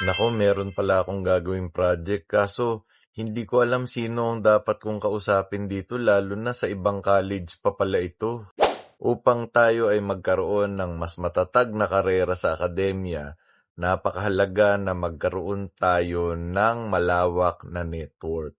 Nako, meron pala akong gagawing project kaso hindi ko alam sino ang dapat kong kausapin dito lalo na sa ibang college pa pala ito. Upang tayo ay magkaroon ng mas matatag na karera sa akademya, napakahalaga na magkaroon tayo ng malawak na network.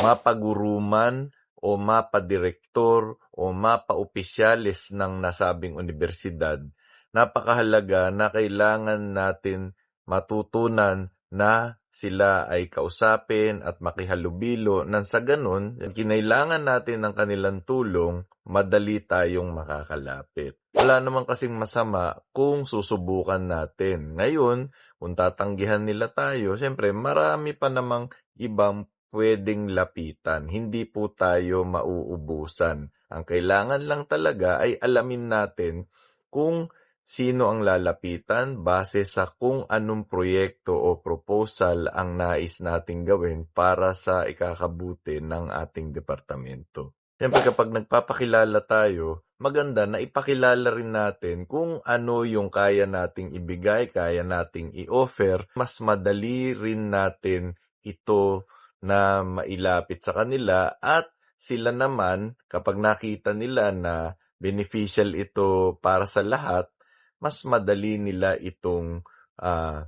Mapaguruman o mapadirektor o mapaopisyalis ng nasabing universidad, napakahalaga na kailangan natin matutunan na sila ay kausapin at makihalubilo nang sa ganun, kinailangan natin ng kanilang tulong, madali tayong makakalapit. Wala naman kasing masama kung susubukan natin. Ngayon, kung tatanggihan nila tayo, siyempre marami pa namang ibang pwedeng lapitan. Hindi po tayo mauubusan. Ang kailangan lang talaga ay alamin natin kung sino ang lalapitan base sa kung anong proyekto o proposal ang nais nating gawin para sa ikakabuti ng ating departamento. Siyempre kapag nagpapakilala tayo, maganda na ipakilala rin natin kung ano yung kaya nating ibigay, kaya nating i-offer. Mas madali rin natin ito na mailapit sa kanila at sila naman kapag nakita nila na beneficial ito para sa lahat, mas madali nila itong ah,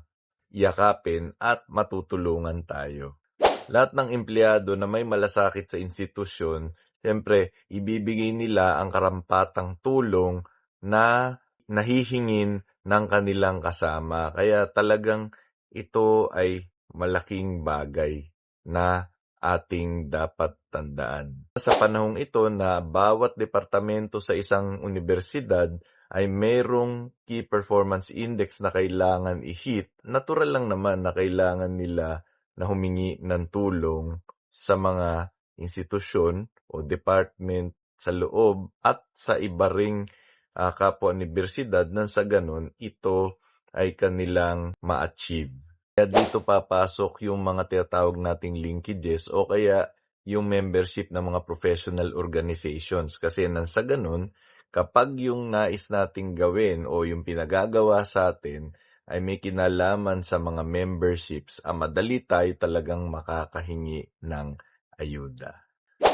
yakapin at matutulungan tayo. Lahat ng empleyado na may malasakit sa institusyon, siyempre, ibibigay nila ang karampatang tulong na nahihingin ng kanilang kasama. Kaya talagang ito ay malaking bagay na ating dapat tandaan. Sa panahong ito na bawat departamento sa isang universidad ay mayroong key performance index na kailangan i-hit, natural lang naman na kailangan nila na humingi ng tulong sa mga institusyon o department sa loob at sa iba ring uh, kapwa-universidad nang sa ganun ito ay kanilang ma-achieve. Kaya dito papasok yung mga tinatawag nating linkages o kaya yung membership ng mga professional organizations kasi nang sa ganun kapag yung nais nating gawin o yung pinagagawa sa atin ay may kinalaman sa mga memberships, ah, madali tayo talagang makakahingi ng ayuda.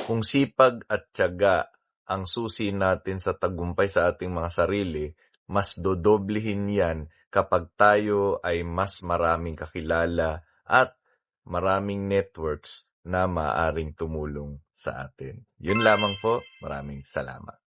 Kung sipag at tiyaga ang susi natin sa tagumpay sa ating mga sarili, mas dodoblihin yan kapag tayo ay mas maraming kakilala at maraming networks na maaring tumulong sa atin. Yun lamang po. Maraming salamat.